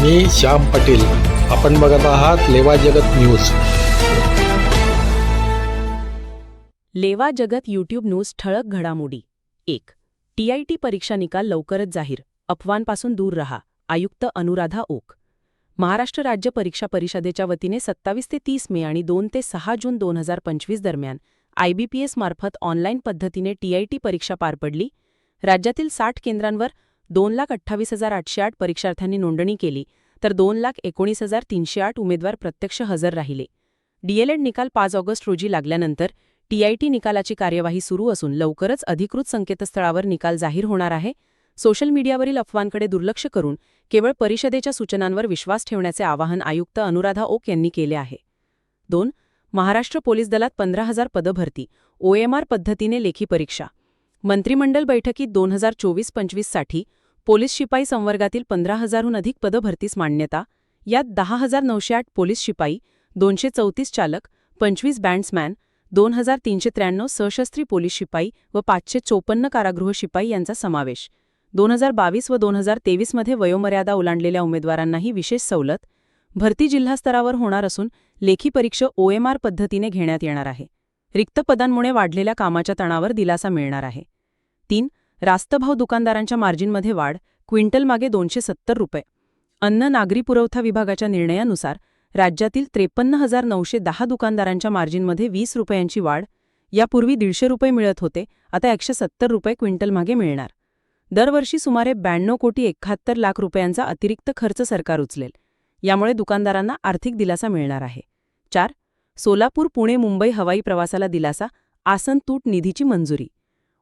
मी श्याम पाटील. आपण बघत आहात लेवा जगत न्यूज. लेवा जगत यूट्यूब न्यूज ठळक घडामोडी. एक टीआयटी परीक्षा निकाल लवकरच जाहीर. अफवांपासून दूर रहा. आयुक्त अनुराधा ओक. महाराष्ट्र राज्य परीक्षा परिषदेच्या वतीने सत्तावीस ते तीस मे आणि दोन ते सहा जून दोन हजार पंचवीस दरम्यान आयबीपीएस मार्फत ऑनलाईन पद्धतीने टीआयटी परीक्षा पार पडली. राज्यातील साठ केंद्रांवर दोन लाख अठ्ठावीस हजार आठशे आठ परीक्षार्थ्यांनी नोंदणी केली तर दोन लाख एकोणीस हजार तीनशे आठ उमेदवार प्रत्यक्ष हजर राहिले. डीएलएड निकाल पाच ऑगस्ट रोजी लागल्यानंतर टीआयटी निकालाची कार्यवाही सुरू असून लवकरच अधिकृत संकेतस्थळावर निकाल जाहीर होणार आहे. सोशल मीडियावरील अफवांकडे दुर्लक्ष करून केवळ परिषदेच्या सूचनांवर विश्वास ठेवण्याचे आवाहन आयुक्त अनुराधा ओक यांनी केले आहे. दोन महाराष्ट्र पोलीस दलात पंधरा हजार पदभरती ओएमआर पद्धतीने लेखी परीक्षा. मंत्रिमंडल बैठकीत दोन हजार चोवीस पंचवीससाठी पोलीस शिपाई संवर्गातील पंधरा हजारहून अधिक पदभरतीस मान्यता यात दहा हजार नऊशे आठ पोलीस शिपाई दोनशे चौतीस चालक पंचवीस बँड्समॅन दोन हजार तीनशे त्र्याण्णव सशस्त्री पोलीस शिपाई व पाचशे चोपन्न कारागृह शिपाई यांचा समावेश. दोन हजार बावीस व दोन हजार तेवीसमध्ये वयोमर्यादा ओलांडलेल्या उमेदवारांनाही विशेष सवलत. भरती जिल्हास्तरावर होणार असून लेखी परीक्षा ओएमआर पद्धतीने घेण्यात येणार आहे. रिक्त पदांमुळे वाढलेल्या कामाच्या तणावर दिलासा मिळणार आहे. तीन रास्तभाव दुकानदारांच्या मार्जिनमध्ये वाढ क्विंटलमागे दोनशे सत्तर रुपये. अन्न नागरी पुरवठा विभागाच्या निर्णयानुसार राज्यातील त्रेपन्न हजार नऊशे दहा दुकानदारांच्या मार्जिनमध्ये वीस रुपयांची वाढ यापूर्वी दीडशे रुपये मिळत होते आता एकशे सत्तर रुपये क्विंटलमागे मिळणार. दरवर्षी सुमारे ब्याण्णव कोटी एकाहत्तर लाख रुपयांचा अतिरिक्त खर्च सरकार उचलेल. यामुळे दुकानदारांना आर्थिक दिलासा मिळणार आहे. चार सोलापूर पुणे मुंबई हवाई प्रवासाला दिलासा आसन तूट निधीची मंजुरी.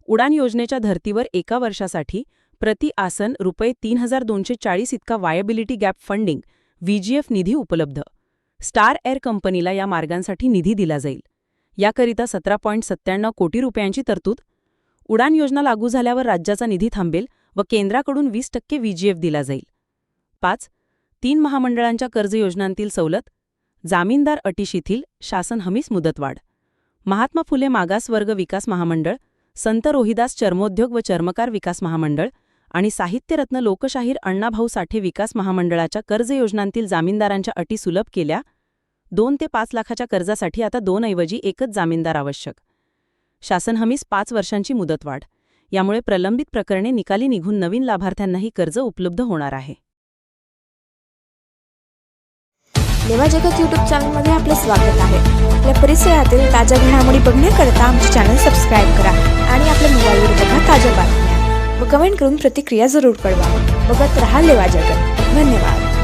उडान योजनेच्या धर्तीवर एका वर्षासाठी प्रति आसन रुपये तीन हजार दोनशे चाळीस इतका वायबिलिटी गॅप फंडिंग व्हीजीएफ निधी उपलब्ध. स्टार एअर कंपनीला या मार्गांसाठी निधी दिला जाईल. याकरिता सतरा पॉईंट सत्त्याण्णव कोटी रुपयांची तरतूद. उडान योजना लागू झाल्यावर राज्याचा निधी थांबेल व केंद्राकडून वीस टक्के व्हीजीएफ दिला जाईल. पाच. तीन महामंडळांच्या कर्ज योजनांतील सवलत. जामीनदार अटी शिथिल शासन हमीस मुदतवाढ. महात्मा फुले मागासवर्ग विकास महामंडळ. संत रोहिदास चर्मोद्योग व चर्मकार विकास महामंडळ आणि साहित्यरत्न लोकशाहीर अण्णाभाऊ साठे विकास महामंडळाच्या कर्ज योजनांतील जामीनदारांच्या अटी सुलभ केल्या. दोन ते पाच लाखाच्या कर्जासाठी आता दोनऐवजी एकच जामीनदार आवश्यक. शासन हमीस पाच वर्षांची मुदतवाढ. यामुळे प्रलंबित प्रकरणे निकाली निघून नवीन लाभार्थ्यांनाही कर्ज उपलब्ध होणार आहे. लेवा जगत यूट्यूब चॅनलमध्ये आपले स्वागत आहे. आपल्या परिसरातील ताज्या घडामोडी बघण्याकरता आमचे चॅनल सबस्क्राईब करा. आणि आपल्या मोबाईलवर बघा ताज्या बातम्या. व कमेंट करून प्रतिक्रिया जरूर कळवा. बघत राहा लेवा जगत. धन्यवाद.